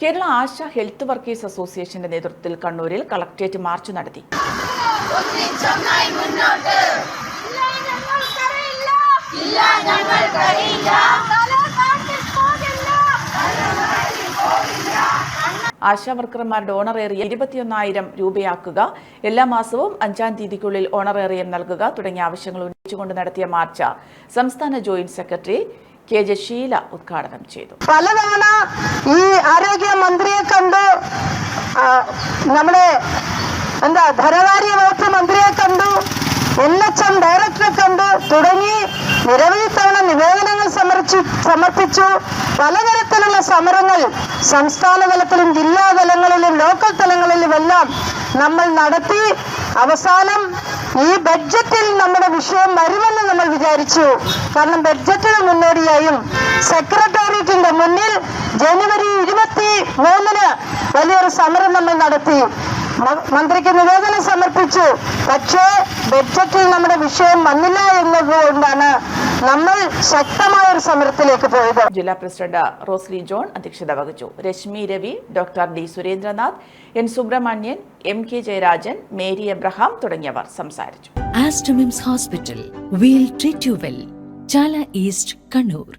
കേരള ആശ health workers അസോസിയേഷന്റെ നേതൃത്വത്തിൽ കണ്ണൂരിൽ കളക്ട്രേറ്റ് മാർച്ച് നടത്തി. ആശാ വർക്കർമാരുടെ ഓണറേറിയം ഇരുപത്തിയൊന്നായിരം രൂപയാക്കുക എല്ലാ മാസവും അഞ്ചാം തീയതിക്കുള്ളിൽ ഓണറേറിയം നൽകുക തുടങ്ങിയ ആവശ്യങ്ങൾ ഉന്നയിച്ചുകൊണ്ട് നടത്തിയ മാർച്ച് സംസ്ഥാന joint secretary K J Sheela ഉദ്ഘാടനം ചെയ്തു. പലതവണ ഈ ആരോഗ്യ നമ്മുടെ എന്താ ധനകാര്യ വകുപ്പ് മന്ത്രിയെ കണ്ടു എൻ എച്ച് എം ഡയറക്ടറെ കണ്ടു തുടങ്ങി നിരവധി തവണ നിവേദനങ്ങൾ സമർപ്പിച്ചു സമർപ്പിച്ചു. പലതരത്തിലുള്ള സമരങ്ങൾ സംസ്ഥാന തലത്തിലും ജില്ലാ തലങ്ങളിലും ലോക്കൽ തലങ്ങളിലുമെല്ലാം നമ്മൾ നടത്തി. അവസാനം ഈ ബഡ്ജറ്റിൽ നമ്മുടെ വിഷയം വരുമെന്ന് നമ്മൾ വിചാരിച്ചു. കാരണം ബഡ്ജറ്റിന് മുന്നോടിയായും സെക്രട്ടേറിയറ്റിന്റെ മുന്നിൽ ജനുവരി ഇരുപത്തി വലിയൊരു സമരം നമ്മൾ നടത്തി. മന്ത്രിക്ക് നിവേദനം സമർപ്പിച്ചു. പക്ഷേ ബഡ്ജറ്റിൽ നമ്മുടെ വിഷയം വന്നില്ല എന്നതുകൊണ്ടാണ് നമ്മൾ ശക്തമായ ഒരു സമരത്തിലേക്ക് പോയത്. ജില്ലാ പ്രസിഡന്റ് റോസ്ലി ജോൺ അധ്യക്ഷത വഹിച്ചു. Rashmi Ravi doctor D Surendranath N Subrahmanyan M K Jayarajan Mary Abraham തുടങ്ങിയവർ സംസാരിച്ചു. Aster MIMS hospital we'll treat you well Chala east Kannur.